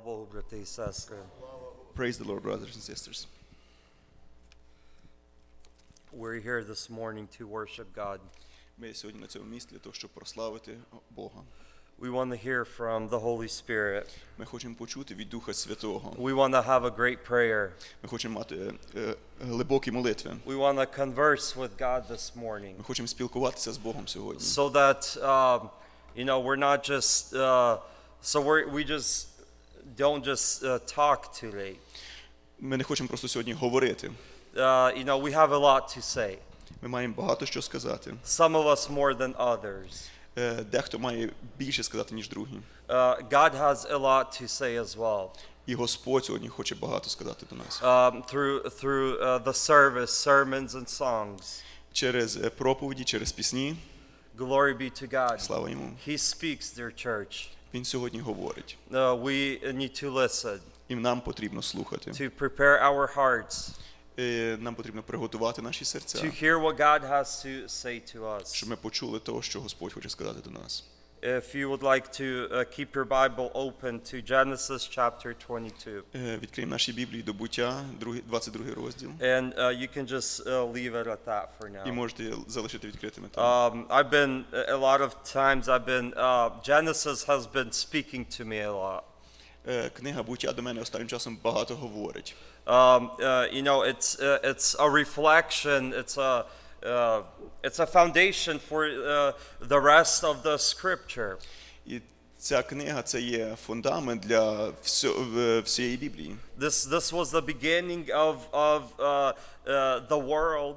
Богу, брати і сестри. Praise the Lord, brothers and sisters. We're here this morning to worship God. Ми сьогодні на цьому місці для того, щоб прославити Бога. We want to hear from the Holy Spirit. Ми хочемо почути від Духа Святого. We want to have a great prayer. Ми хочемо мати е, е, глибокі молитви. We want to converse with God this morning Ми хочемо спілкуватися з Богом сьогодні. so that, um, you know, we're not just, uh, so we're, we just don't just uh, talk too late. Ми не хочемо просто сьогодні говорити. Uh, you know, we have a lot to say. Ми маємо багато що сказати. Some of us more than others. Е, Дехто має більше сказати, ніж другі. Uh, God has a lot to say as well. І Господь сьогодні хоче багато сказати до нас. Um, through through uh, the service, sermons, and songs. Через е, проповіді, через пісні. Glory be to God. Слава йому. He speaks, dear church. Він сьогодні говорить. Uh, we need to listen, І нам потрібно слухати. to prepare our hearts, Е, Нам потрібно приготувати наші to серця, hear what God has to say to us. щоб ми почули того, що Господь хоче сказати до нас. If you would like to uh, keep your Bible open to Genesis chapter 22, Е, Відкриємо наші Біблії до буття, другий- 22 розділ. and uh, you can just uh, leave it at that for І now. можете залишити відкритими там. Um, I've been a lot of times. I've been uh, Genesis has been speaking to me a lot. Е, Книга буття до мене останнім часом багато говорить. Um, uh, you know, it's uh, it's a reflection. It's a uh, it's a foundation for uh, the rest of the scripture. І ця книга це є фундамент для всьо- в- всієї Біблії. This this was the beginning of of uh, uh, the world.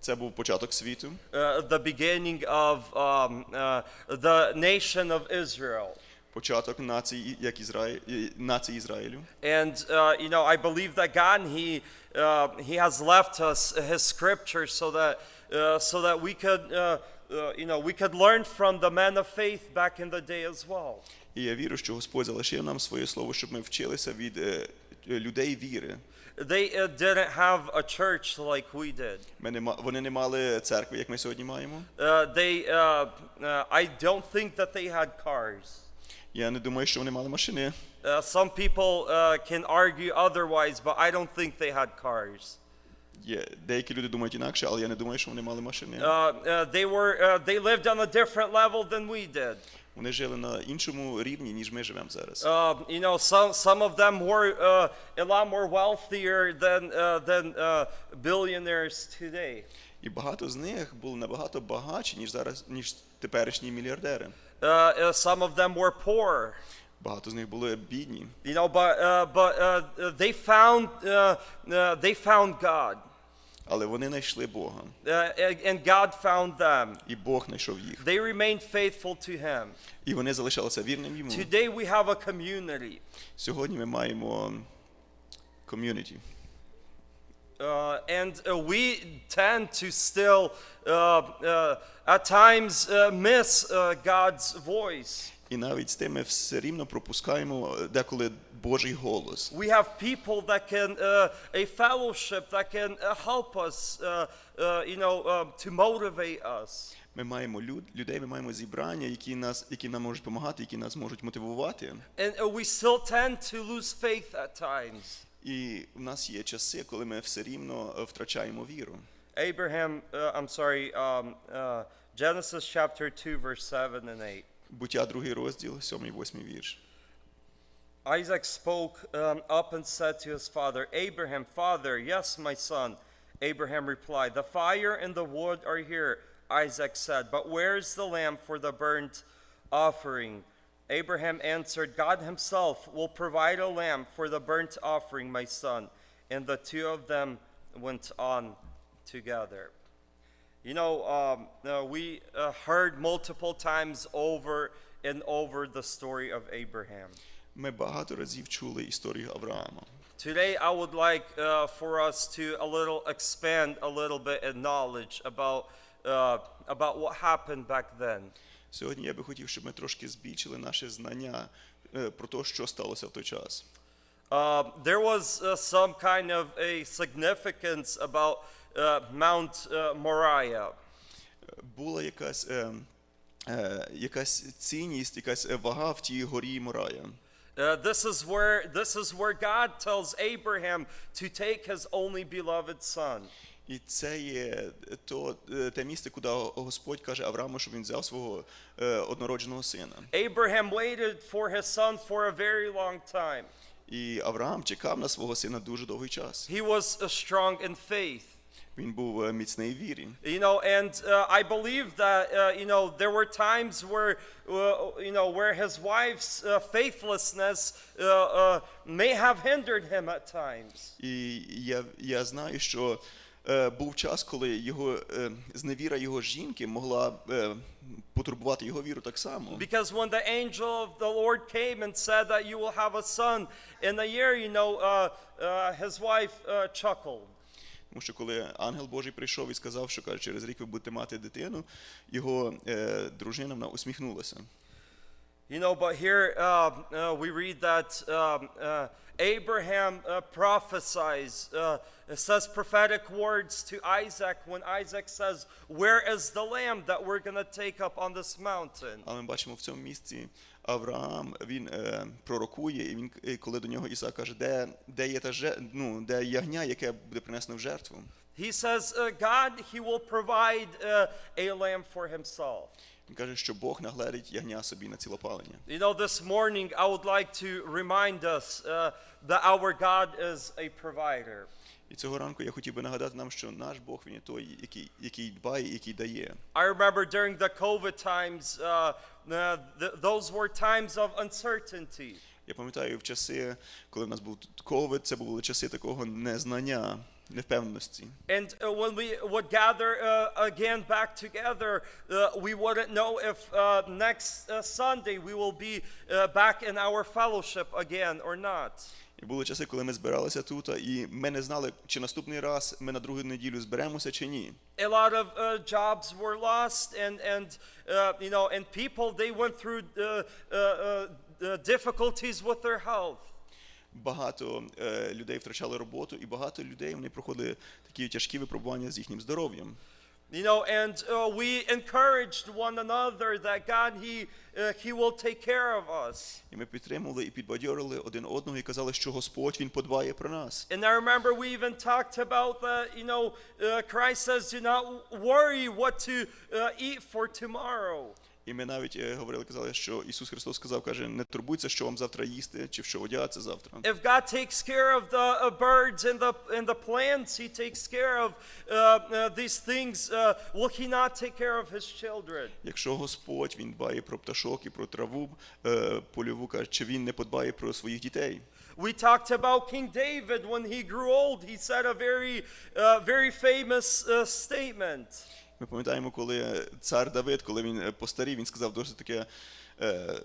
Це був початок світу, Uh, the beginning of um, uh, the nation of Israel. початок нації, як Ізраїль, нації Ізраїлю. And uh, you know, I believe that God He uh, He has left us His scripture so that uh, so that we could uh, uh, you know we could learn from the men of faith back in the day as well. І я вірю, що Господь залишив нам своє слово, щоб ми вчилися від е, людей віри. They uh, didn't have a church like we did. Ми не ма- вони не мали церкви, як ми сьогодні маємо. Uh, they uh, uh, I don't think that they had cars. Я не думаю, що вони мали машини. Uh, some people uh, can argue otherwise, but I don't think they had cars. Є деякі люди думають інакше, але я не думаю, що вони мали машини. Uh, uh, they were uh, they lived on a different level than we did. Вони жили на іншому рівні, ніж ми живемо зараз. Uh, you know, some some of them were uh, a lot more wealthier than uh, than uh, billionaires today. І багато з них були набагато багатші, ніж зараз, ніж теперішні мільярдери. Uh, uh, some of them were poor. Багато з них були бідні. You know, but uh, but uh, they found uh, uh, they found God, Але вони знайшли Бога, uh, and God found them. і Бог знайшов їх. They remained faithful to Him. І вони залишалися вірним йому. Today we have a community, Сьогодні ми маємо ком'юніті. uh, and uh, we tend to still, uh, uh, at times, uh, miss uh, God's voice. І навіть з тим ми все рівно пропускаємо е, деколи Божий голос. We have people that can, uh, a fellowship that can uh, help us, uh, uh, you know, uh, to motivate us. Ми маємо люд, людей, ми маємо зібрання, які нас, які нам можуть допомагати, які нас можуть мотивувати. And we still tend to lose faith at times. І в нас є часи, коли ми все рівно е, втрачаємо віру. Abraham, uh, I'm sorry, um, uh, Genesis chapter 2, verse 7 and 8. Буття, другий розділ, сьомий, восьмий вірш. Isaac spoke um, up and said to his father, Abraham, father, yes, my son. Abraham replied, The fire and the wood are here. Isaac said, But where is the lamb for the burnt offering? Abraham answered, God himself will provide a lamb for the burnt offering, my son. And the two of them went on together. You know, um, uh, we uh, heard multiple times over and over the story of Abraham. Ми багато разів чули історію Авраама. Today, I would like uh, for us to a little expand a little bit in knowledge about uh, about what happened back then. Сьогодні я би хотів, щоб ми трошки збільшили наше знання е, про те, що сталося в той час. Uh, there was uh, some kind of a significance about uh, Mount uh, Moriah. Була якась, е, е, якась цінність, якась е, вага в тій горі Морая. Uh, this is where this is where God tells Abraham to take his only beloved son. І це є то, е, те місце, куди Господь каже Аврааму, щоб він взяв свого е, однородженого сина. Abraham waited for his son for a very long time. І Авраам чекав на свого сина дуже довгий час. He was uh, strong in faith. Він був е, міцний в вірі. You know, and uh, I believe that uh, you know there were times where uh, you know where his wife's uh, faithlessness uh, uh, may have hindered him at times. І я, я знаю, що е, був час, коли його е, зневіра його жінки могла е, потурбувати його віру так само. Because when the angel of the Lord came and said that you will have a son in a year, you know, uh, uh, his wife uh, chuckled. Тому що коли ангел Божий прийшов і сказав, що каже, через рік ви будете мати дитину, його е, дружина вона усміхнулася. You know, but here uh, uh, we read that um, uh, Abraham uh, prophesies, uh, says prophetic words to Isaac when Isaac says, Where is the lamb that we're going to take up on this mountain? Але ми бачимо в цьому місці Авраам, він е, пророкує, і він, коли до нього Ісак каже, де, де є та же, ну, де ягня, яке буде принесено в жертву. He says, uh, God, He will provide uh, a lamb for Himself. Він каже, що Бог нагледить ягня собі на цілопалення. You know, this morning I would like to remind us uh, that our God is a provider. І цього ранку я хотів би нагадати нам, що наш Бог він є той, який, який дбає, який дає. I remember during the COVID times, uh, uh, th- those were times of uncertainty. Я пам'ятаю в часи, коли в нас був ковід, це були часи такого незнання, невпевненості. And uh, when we would gather uh, again back together, uh, we wouldn't know if uh, next uh, Sunday we will be uh, back in our fellowship again or not. І були часи, коли ми збиралися тут, і ми не знали, чи наступний раз ми на другу неділю зберемося чи ні. A lot of uh, jobs were lost, and and uh, you know, and people they went through uh, uh, uh, uh, difficulties with their health. Багато е, людей втрачали роботу, і багато людей вони проходили такі тяжкі випробування з їхнім здоров'ям. You know, and uh, we encouraged one another that God, He, uh, He will take care of us. І ми підтримували і підбадьорили один одного і казали, що Господь він подбає про нас. And I remember we even talked about that, you know, uh, Christ says, do not worry what to uh, eat for tomorrow. І ми навіть е, говорили, казали, що Ісус Христос сказав, каже, не турбуйся, що вам завтра їсти, чи в що одягатися завтра. If God takes care of the uh, birds and the, and the plants, He takes care of uh, uh, these things, uh, will He not take care of His children? Якщо Господь він дбає про пташок і про траву е, польову, каже, чи він не подбає про своїх дітей? We talked about King David when he grew old. He said a very, uh, very famous uh, statement. Ми пам'ятаємо, коли цар Давид, коли він е, постарів, він сказав досить таке е,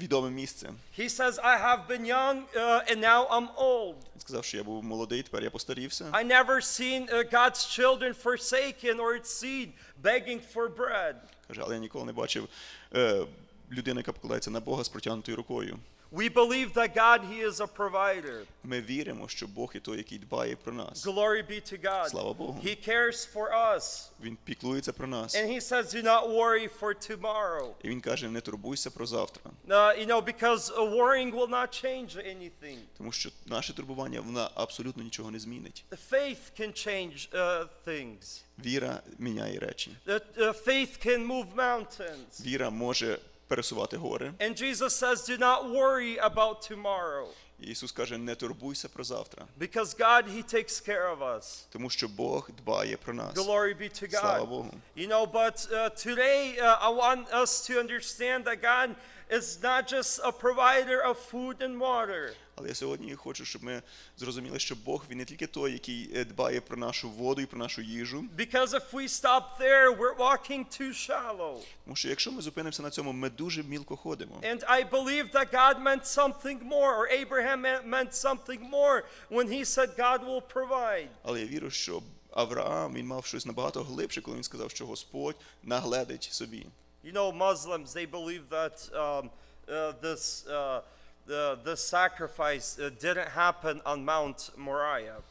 відоме місце. He says, I have been young uh, and now I'm old. Він сказав, що я був молодий, тепер я постарівся. I never seen uh, God's children forsaken or its seed begging for bread. Каже, але я ніколи не бачив е, людини, яка покладається на Бога з протягнутою рукою. We believe that God, He is a provider. Ми віримо, що Бог є той, який дбає про нас. Glory be to God. Слава Богу. He cares for us. Він піклується про нас. And He says, do not worry for tomorrow. І він каже: не турбуйся про завтра, Uh, you know, because uh, worrying will not change anything. тому що наше турбування вона абсолютно нічого не змінить. The faith can change uh, things. Віра міняє речі. Uh, faith can move mountains. Віра може пересувати гори. And Jesus says, do not worry about tomorrow. І Ісус каже: не турбуйся про завтра, Because God, He takes care of us. тому що Бог дбає про нас. Glory be to Слава God. Богу. You know, but uh, today uh, I want us to understand that God is not just a provider of food and water. Але я сьогодні хочу, щоб ми зрозуміли, що Бог він не тільки той, який е, дбає про нашу воду і про нашу їжу. Because if we stop there, we're walking too shallow. Тому що якщо ми зупинимося на цьому, ми дуже мілко ходимо. And I believe that God meant something more, or Abraham meant- meant something more when he said God will provide. Але я вірю, що Авраам він мав щось набагато глибше, коли він сказав, що Господь нагледить собі. You know, Muslims, they believe that um, uh, this, uh, the, this sacrifice uh, didn't happen on Mount Moriah.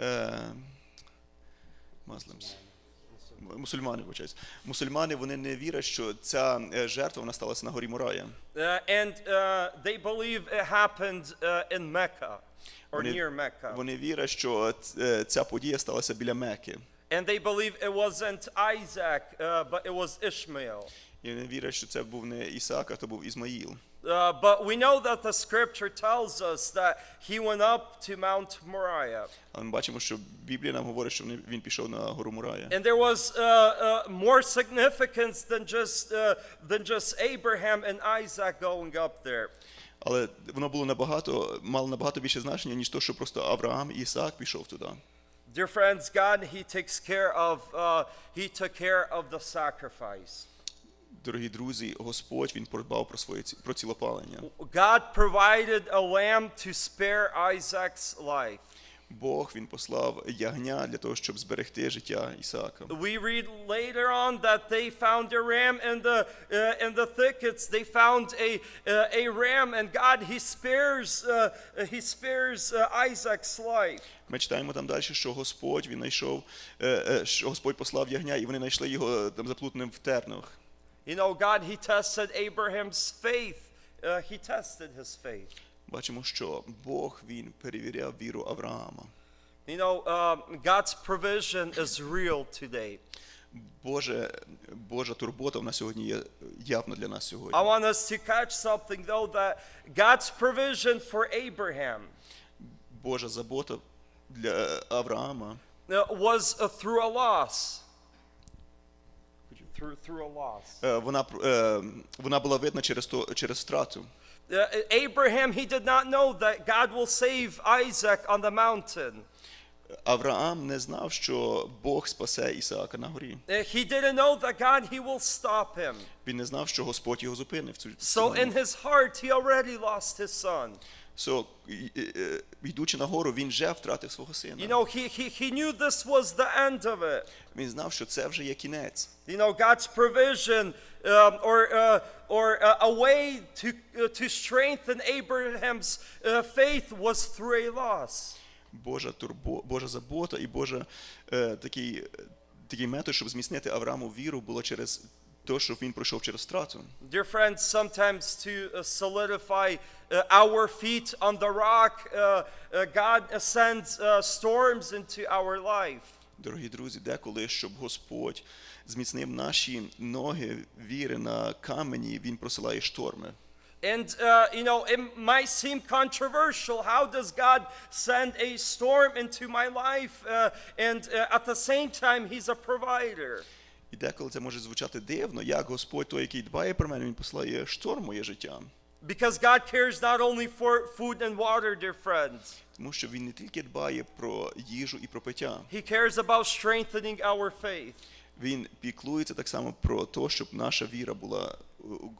Е, Muslims. мусульмани, вибачаюсь, мусульмани вони не вірять, що ця е, жертва вона сталася на горі Мурая. Uh, and uh, they believe it happened uh, in Mecca or Вони- near Mecca. Вони вірять, що е, ця подія сталася біля Мекки. And they believe it wasn't Isaac, uh, but it was Ishmael. І вони вірять, що це був не Ісаак, а то був Ізмаїл. Uh, but we know that the scripture tells us that he went up to Mount Moriah. Але ми бачимо, що Біблія нам говорить, що він пішов на гору Мурая. And there was uh, uh, more significance than just, uh, than just Abraham and Isaac going up there. Але воно було набагато, мало набагато більше значення, ніж то, що просто Авраам і Ісаак пішов туди. Dear friends, God, He takes care of, uh, He took care of the sacrifice. Дорогі друзі, Господь він подбав про своє про цілопалення. God provided a lamb to spare Isaac's life. Бог він послав ягня для того, щоб зберегти життя Ісаака. We read later on that they found a ram in the uh, in the thickets. They found a uh, a ram, and God He spares uh, He spares uh, Isaac's life. Ми читаємо там далі, що Господь він знайшов, е, е, що Господь послав ягня, і вони знайшли його е, там заплутаним в тернах. You know, God He tested Abraham's faith. Uh, he tested his faith. Бачимо, що Бог він перевіряв віру Авраама. You know, uh, God's provision is real today. Боже, Божа турбота вона сьогодні є явна для нас I сьогодні. want us to catch something though that God's provision for Abraham Божа забота для Авраама uh, was uh, through a loss. Through through a loss. е, вона е, вона була видна через то через втрату. Uh, Abraham, he did not know that God will save Isaac on the mountain. Авраам не знав, що Бог спасе Ісаака на горі. Uh, He didn't know that God, he will stop him. Він не знав, що Господь його зупинив. Цю So in his heart, he already lost his son. So, е, йдучи на гору, він вже втратив свого сина. You know, he, he, he knew this was the end of it. Він знав, що це вже є кінець. You know, God's provision um, or, uh, or uh, a way to, uh, to strengthen Abraham's uh, faith was through a loss. Божа турбо, Божа забота і Божа е, такий, такий метод, щоб зміцнити Аврааму віру, було через те, що він пройшов через втрату. Dear friends, sometimes to uh, solidify uh, our feet on the rock, uh, uh, God uh, sends uh, storms into our life. Дорогі друзі, деколи, щоб Господь зміцнив наші ноги віри на камені, він просилає шторми. And, uh, you know, it might seem controversial. How does God send a storm into my life? Uh, and uh, at the same time, He's a provider. І деколи це може звучати дивно, як Господь, той, який дбає про мене, він посилає шторм моє життя. Because God cares not only for food and water, dear friends, Тому що він не тільки дбає про їжу і про пиття, He cares about strengthening our faith. він піклується так само про те, щоб наша віра була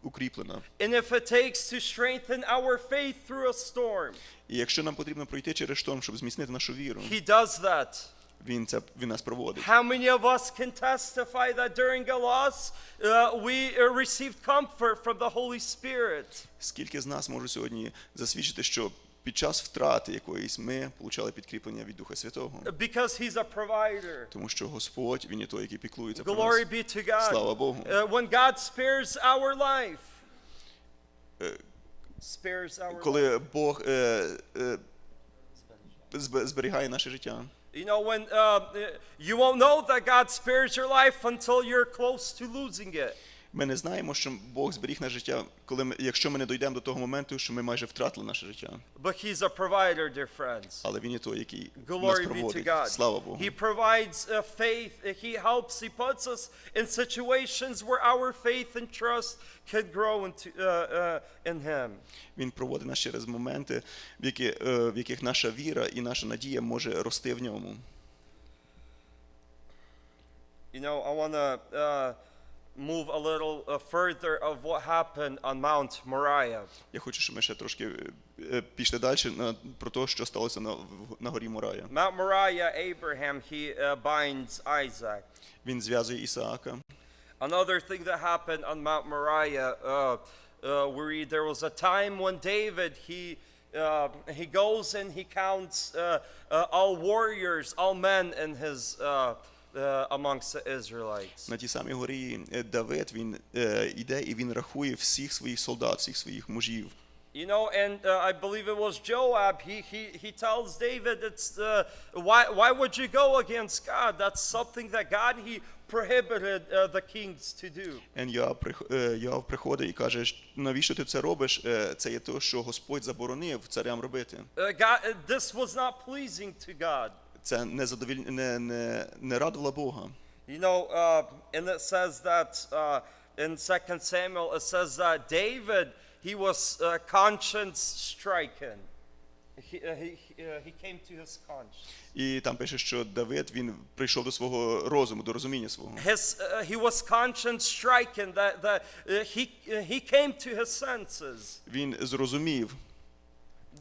укріплена. And if it takes to strengthen our faith through a storm, І якщо нам потрібно пройти через шторм, щоб зміцнити нашу віру, He does that. Він це він нас проводить. How many of us can testify that during a loss uh, we uh, received comfort from the Holy Spirit? Скільки з нас може сьогодні засвідчити, що під час втрати якоїсь ми получали підкріплення від Духа Святого, Because He's a provider. тому що Господь він є той, який піклується про нас. Glory be to God. Слава Богу. Uh, when God spares our life, Е, spares our. Коли Бог е, е, зберігає наше життя. You know, when uh, you won't know that God spares your life until you're close to losing it. Ми не знаємо, що Бог зберіг наше життя, коли ми, якщо ми не дійдемо до того моменту, що ми майже втратили наше життя. But He's a provider, dear friends. Але він є той, який нас Glory be to проводить. God. Слава Богу. He provides uh, faith. He helps. He puts us in situations where our faith and trust can grow into, uh, uh, in Him. Він проводить нас через моменти, в, які, е, в яких наша віра і наша надія може рости в ньому. You know, I want to uh, move a little uh, further of what happened on Mount Moriah. Я хочу, щоб ми ще трошки е, пішли далі на, про те, що сталося на, в- на горі Морая. Mount Moriah, Abraham, he uh, binds Isaac. Він зв'язує Ісаака. Another thing that happened on Mount Moriah, uh, uh, we read there was a time when David he uh, he goes and he counts uh, uh, all warriors, all men in his uh, uh, amongst the Israelites. На тій самій горі е, Давид він е, іде і він рахує всіх своїх солдат, всіх своїх мужів. You know, and uh, I believe it was Joab. He, he, he tells David, it's, uh, why, why would you go against God? That's something that God, he prohibited uh, the kings to do. Ен Йоав прих- е, приходить і каже, навіщо ти це робиш? Е, Це є те, що Господь заборонив царям робити. Uh, God, uh, this was not pleasing to God. Це не задовіль... не, не, не радувало Бога. You know, uh, and it says that uh, in 2 Samuel, it says that David, he was uh, conscience stricken. He, uh, he, uh, he came to his conscience. І там пише, що Давид він прийшов до свого розуму, до розуміння свого. His, uh, he was conscience stricken, that, that uh, he, uh, he came to his senses. Він зрозумів,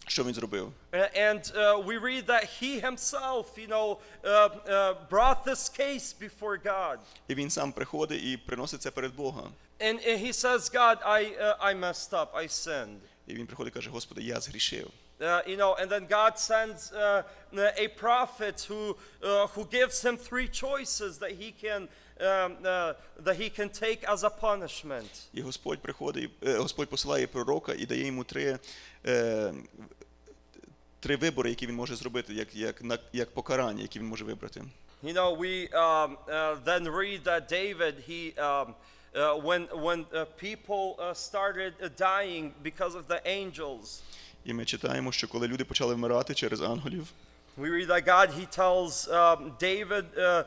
що він зробив. Uh, And uh, we read that he himself, you know, uh, uh, brought this case before God. І він сам приходить і приносить це перед Бога. And, and he says, God, I, uh, I messed up, I sinned. І він приходить і каже: Господи, я згрішив. Uh, you know, and then God sends uh, a prophet who, uh, who gives him three choices that he can, um, uh, that he can take as a punishment. І Господь приходить, е, Господь посилає пророка і дає йому три, е, три вибори, які він може зробити, як, як, як покарання, які він може вибрати. You know, we um, uh, then read that David, he, um, uh, when, when uh, people uh, started uh, dying because of the angels, І ми читаємо, що коли люди почали вмирати через ангелів, we read that God, he tells um, David uh,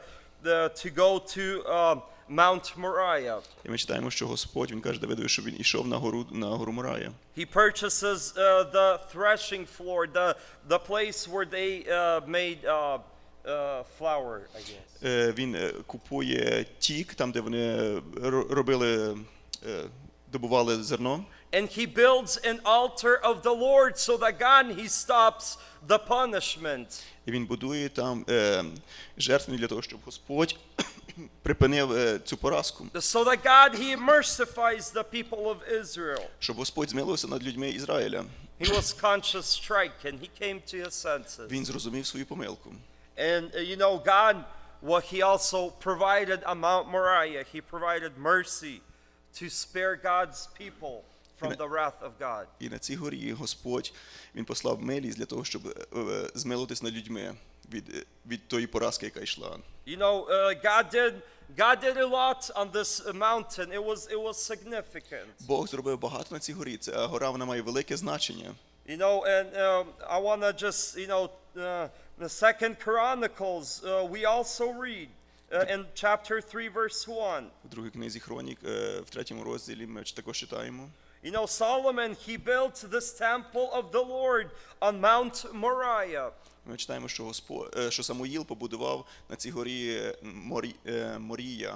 to go to um, Mount Moriah. і ми читаємо, що Господь він каже Давидові, щоб він ішов на гору на гору Морая. He purchases uh, the threshing floor, the, the place where they uh, made uh, uh, flour, I guess. Е, Він е, купує тік, там, де вони е, робили, е, добували зерно. And he builds an altar of the Lord so that God, he stops the punishment. І він будує там е, жертву для того, щоб Господь припинив е, цю поразку, So that God, he mercifies the people of Israel. щоб Господь змилився над людьми Ізраїля. He was conscious stricken. He came to his senses. Він зрозумів свою помилку. And uh, you know, God, what he also provided on Mount Moriah, he provided mercy to spare God's people From the wrath of God. І на цій горі Господь він послав милість для того, щоб е, е, змилитись над людьми від, е, від тої поразки, яка йшла. You know, uh, God did God did a lot on this mountain. It was it was significant. Бог зробив багато на цій горі. Ця гора вона має велике значення. You know, and um, I want to just you know, uh, the Second Chronicles uh, we also read uh, in chapter three, verse one. У другій книзі Хронік, в третьому розділі ми також читаємо. You know, Solomon he built this temple of the Lord on Mount Moriah. Ми читаємо, що Господь, що Самуїл побудував на цій горі е, Морі, е, Морія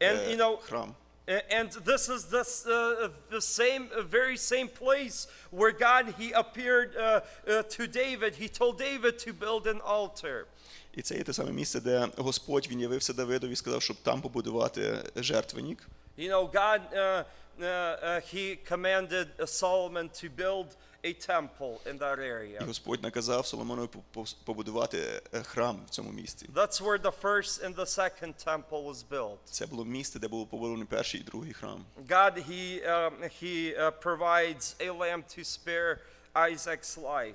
And, е, you know, храм. And this is this, uh, the same, uh, very same place where God He appeared uh, uh, to David. He told David to build an altar. І це є те саме місце, де Господь він явився Давидові і сказав, щоб там побудувати жертвенник. You know, God uh, uh, uh, He commanded uh, Solomon to build a temple in that І area. Господь наказав Соломонові по- по- побудувати е, храм в цьому місці. That's where the first and the second temple was built. Це було місце, де був побудований перший і другий храм. God He um, He uh, provides a lamb to spare Isaac's life.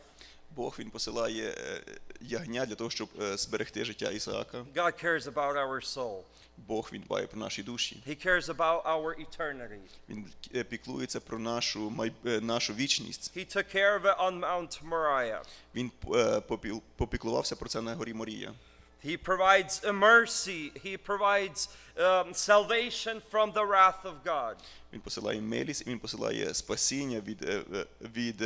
Бог він посилає е, ягня для того, щоб е, зберегти життя Ісаака. God cares about our soul. Бог він дбає про наші душі. He cares about our eternity. Він е, піклується про нашу е, нашу вічність. He took care of it on Mount Moriah. Він е, попіклувався про це на горі Морія. He provides mercy. He provides um, salvation from the wrath of God. Він посилає милість, він посилає спасіння від, від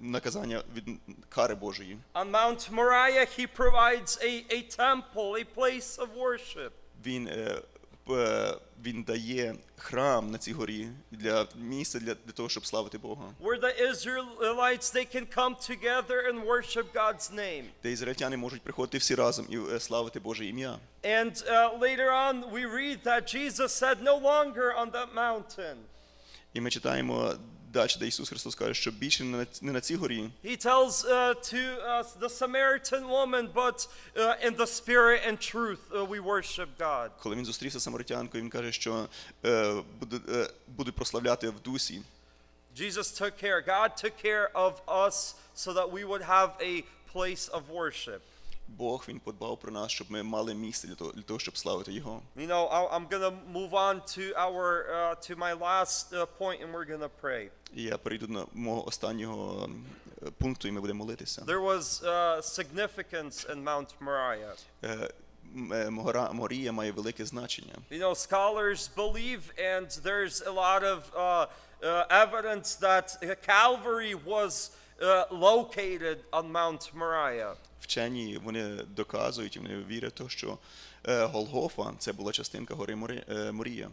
наказання від кари Божої. On Mount Moriah, he provides a, a temple, a place of worship. Він, е, е, він дає храм на цій горі для місця для, для того, щоб славити Бога. Where the Israelites they can come together and worship God's name. Де ізраїльтяни можуть приходити всі разом і е, славити Боже ім'я. And uh, later on, we read that Jesus said, "No longer on that mountain." І ми читаємо далі, де Ісус Христос каже, що більше не на, не на цій горі, He tells uh, to us, the Samaritan woman, but uh, in the spirit and truth uh, we worship God. коли він зустрівся з самаритянкою, він каже, що е, буде, е, будуть прославляти в дусі. Jesus took care, God took care of us so that we would have a place of worship. Бог він подбав про нас, щоб ми мали місце для того, для того щоб славити Його. You know, I'm going to move on to our uh, to my last uh, point and we're going to pray. Я перейду до мого останнього е, пункту, і ми будемо молитися. There was uh, significance in Mount Moriah. Е, м- е, Гора Морія має велике значення. You know, scholars believe, and there's a lot of uh, uh, evidence that Calvary was uh, located on Mount Moriah. Вчені вони доказують і вони вірять, в те, що е, Голгофа це була частинка гори е, Морія.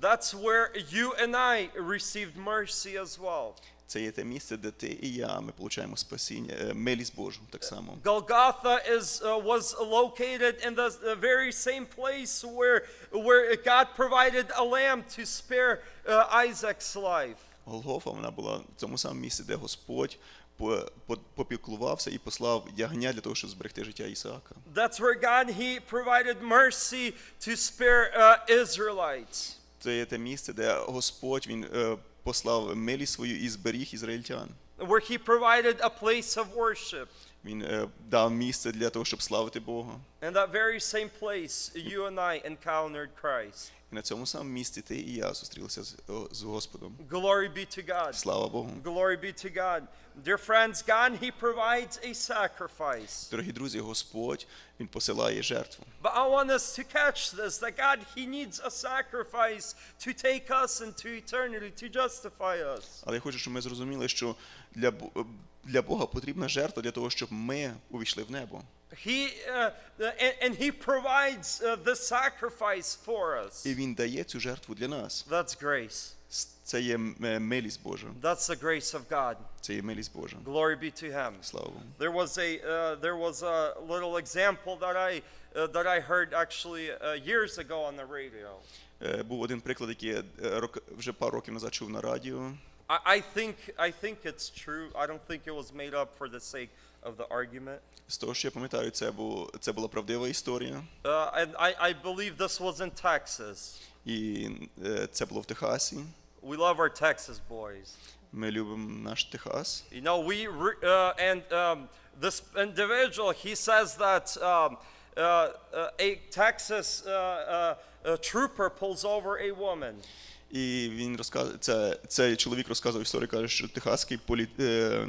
That's where you and I received mercy as well. Це є те місце, де ти і я ми получаємо спасіння, е, милість Божу так само. Golgotha is uh, was located in the, very same place where where God provided a lamb to spare uh, Isaac's life. Голгофа вона була в цьому самому місці, де Господь по- по- попіклувався і послав ягня для того, щоб зберегти життя Ісаака. That's where God he provided mercy to spare uh, Israelites. Це є те місце, де Господь він е, послав милість свою і зберіг ізраїльтян. where he provided a place of worship. Він е, дав місце для того, щоб славити Бога. In that very same place, you and I encountered Christ. І на цьому самому місці ти і я зустрілися з, Господом. Glory be to God. Слава Богу. Glory be to God. Dear friends, God, He provides a sacrifice. Дорогі друзі, Господь він посилає жертву. But I want us to catch this that God, He needs a sacrifice to take us into eternity, to justify us. Але я хочу, щоб ми зрозуміли, що для, для Бога потрібна жертва для того, щоб ми увійшли в небо. He, uh, and, and He provides uh, the sacrifice for us. І Він дає цю жертву для нас. That's grace. Це є е, милість Божа. That's the grace of God. Це є милість Божа. Glory be to Him. Слава Богу. There was a uh, there was a little example that I uh, that I heard actually uh, years ago on the radio. Е, Був один приклад, який я е, рок- вже пару років назад чув на радіо. I, I think I think it's true. I don't think it was made up for the sake of the argument. З того, що я пам'ятаю, це, був, це була правдива історія. Uh, and I, I believe this was in Texas. І е, це було в Техасі. We love our Texas boys. Ми любимо наш Техас. You know, we re- uh, and um, this individual he says that um, uh, uh, a Texas uh, uh, uh, trooper pulls over a woman. І він розказує, це, цей чоловік розказував історію, каже, що техаський полі, е,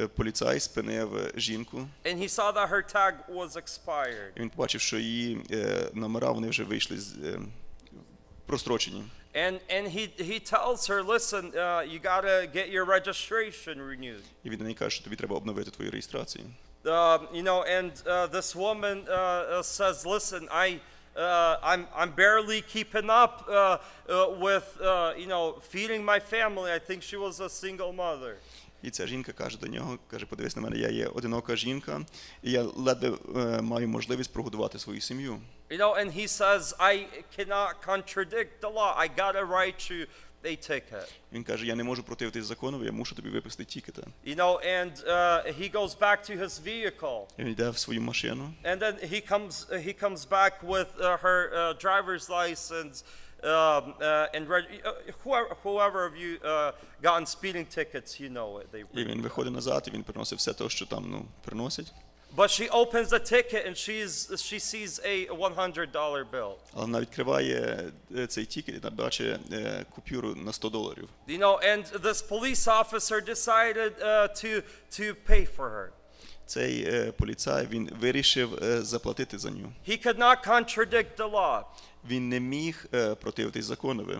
е, поліцай спинив е, жінку. And he saw that her tag was expired. І він побачив, що її е, номера вони вже вийшли з е, прострочені. And and he he tells her, listen, uh, you gotta get your registration renewed. І він до каже, що тобі треба обновити твою реєстрацію. Uh, you know, and uh, this woman uh, uh, says, listen, I. Uh, I'm I'm barely keeping up uh, uh, with uh, you know feeding my family. I think she was a single mother. І ця жінка каже до нього, каже, подивись на мене, я є одинока жінка, і я ледве е, маю можливість прогодувати свою сім'ю. You know, and he says, I cannot contradict the law. I gotta write you a ticket. Він каже, я не можу противитись закону, я мушу тобі виписати тікета. You know, and uh, he goes back to his vehicle. Він йде в свою машину, And then he comes he comes back with uh, her uh, driver's license um, uh, and uh, whoever, whoever of you uh, gotten speeding tickets, you know it. They і він виходить назад, і він приносить все те, що там ну, приносять. But she opens the ticket and she's she sees a $100 bill. Але вона відкриває е, цей тікет і бачить е, купюру на 100 доларів. You know, and this police officer decided uh, to to pay for her. Цей е, поліцай він вирішив е, заплатити за нього. He could not contradict the law, Він не міг е, противитись законові,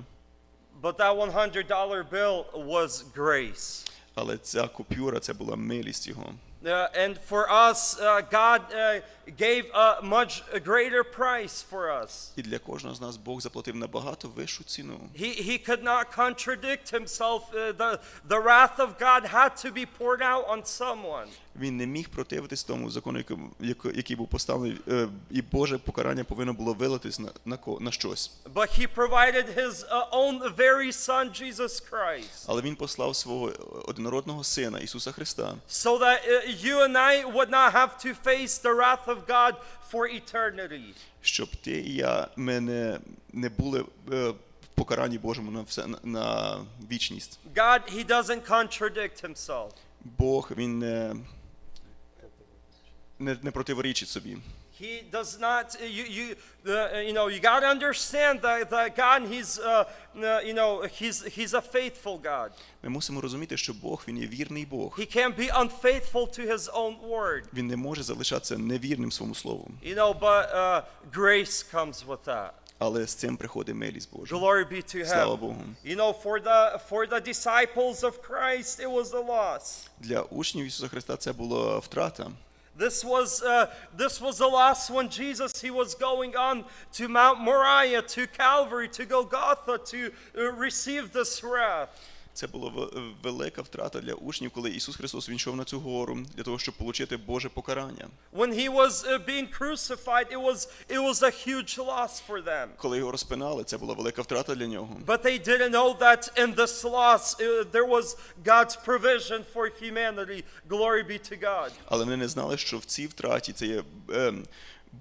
but that $100 bill was grace. але ця купюра це була милість його. Uh, and for us, uh, God uh, gave a much greater price for us. І для кожного з нас Бог заплатив набагато вищу ціну. He, he could not contradict himself. Uh, the, the wrath of God had to be poured out on someone. Він не міг противитись тому закону, який- як- який був поставлений, е, і Боже покарання повинно було вилитись на, на, ко- на щось. But he provided his uh, own very son, Jesus Christ, Але він послав свого одинородного сина Ісуса Христа, so that uh, you and I would not have to face the wrath of God for eternity. щоб ти і я ми не, не були е, в покаранні Божому на все на, на вічність. God, he doesn't contradict himself. Бог він не, не, не противорічить собі. He does not. You you uh, you know you got to understand that, that God he's uh, uh, you know he's he's a faithful God. Ми мусимо розуміти, що Бог він є вірний Бог. He can't be unfaithful to his own word. Він не може залишатися невірним своєму слову. You know, but uh, grace comes with that. Але з цим приходить милість Божа. Glory be to Слава Богу. You know, for the for the disciples of Christ, it was a loss. Для учнів Ісуса Христа це була втрата. This was uh, this was the last one. Jesus he was going on to Mount Moriah, to Calvary, to Golgotha, to uh, receive this wrath. Це була велика втрата для учнів, коли Ісус Христос він йшов на цю гору для того, щоб отримати Боже покарання. When he was uh, being crucified, it was it was a huge loss for them. Коли його розпинали, це була велика втрата для нього. But they didn't know that in this loss uh, there was God's provision for humanity. Glory be to God. Але вони не знали, що в цій втраті це є ем,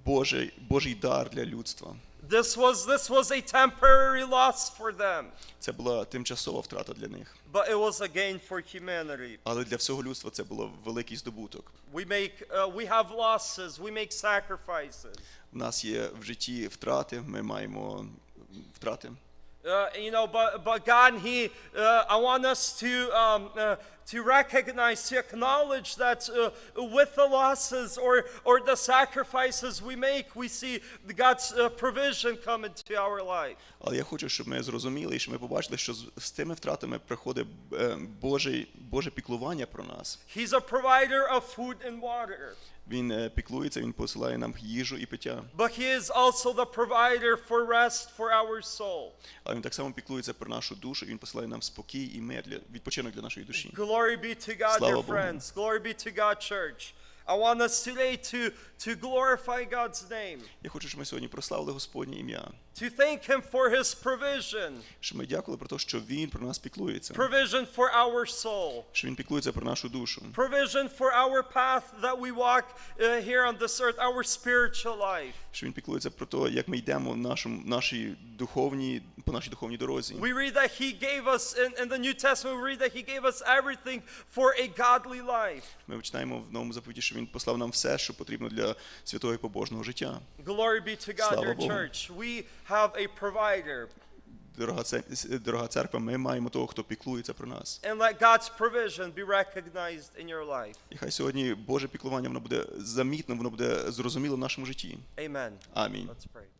Божий, Божий дар для людства. This was this was a temporary loss for them, Це була тимчасова втрата для них. but it was a gain for humanity. Але для всього людства це було великий здобуток. We make uh, we have losses, we make sacrifices. У нас є в житті втрати, ми маємо втрати. Uh, you know, but but God, He, uh, I want us to um, uh, to recognize, to acknowledge that uh, with the losses or or the sacrifices we make, we see the God's uh, provision come into our life. Але я хочу, щоб ми зрозуміли і щоб ми побачили, що з, з тими втратами приходить е, Божий, Боже піклування про нас. He's a provider of food and water, Він е, піклується, він посилає нам їжу і пиття. but He is also the provider for rest for our soul. Але він так само піклується про нашу душу, і він посилає нам спокій і мир для відпочинок для нашої душі. Glory be to God, Слава dear Богу. friends. Glory be to God, church. I want us today to, to glorify God's name, Я хочу, щоб ми сьогодні прославили Господнє ім'я, to thank Him for His provision, щоб ми дякували про те, що Він про нас піклується, provision for our soul, що Він піклується про нашу душу, provision for our path that we walk uh, here on this earth, our spiritual life. що Він піклується про те, як ми йдемо в нашому, нашій духовній, по нашій духовній дорозі. We read that He gave us, in, in the New Testament, we read that He gave us everything for a godly life. Ми читаємо в новому заповіті, що Він послав нам все, що потрібно для святого і побожного життя. Glory be to God, Слава dear Богу. church. We have a provider. Дорога, дорога церква, ми маємо того, хто піклується про нас. And let God's provision be recognized in your life. І хай сьогодні Боже піклування воно буде замітно, воно буде зрозуміло в нашому житті. Amen. Амінь. Let's pray.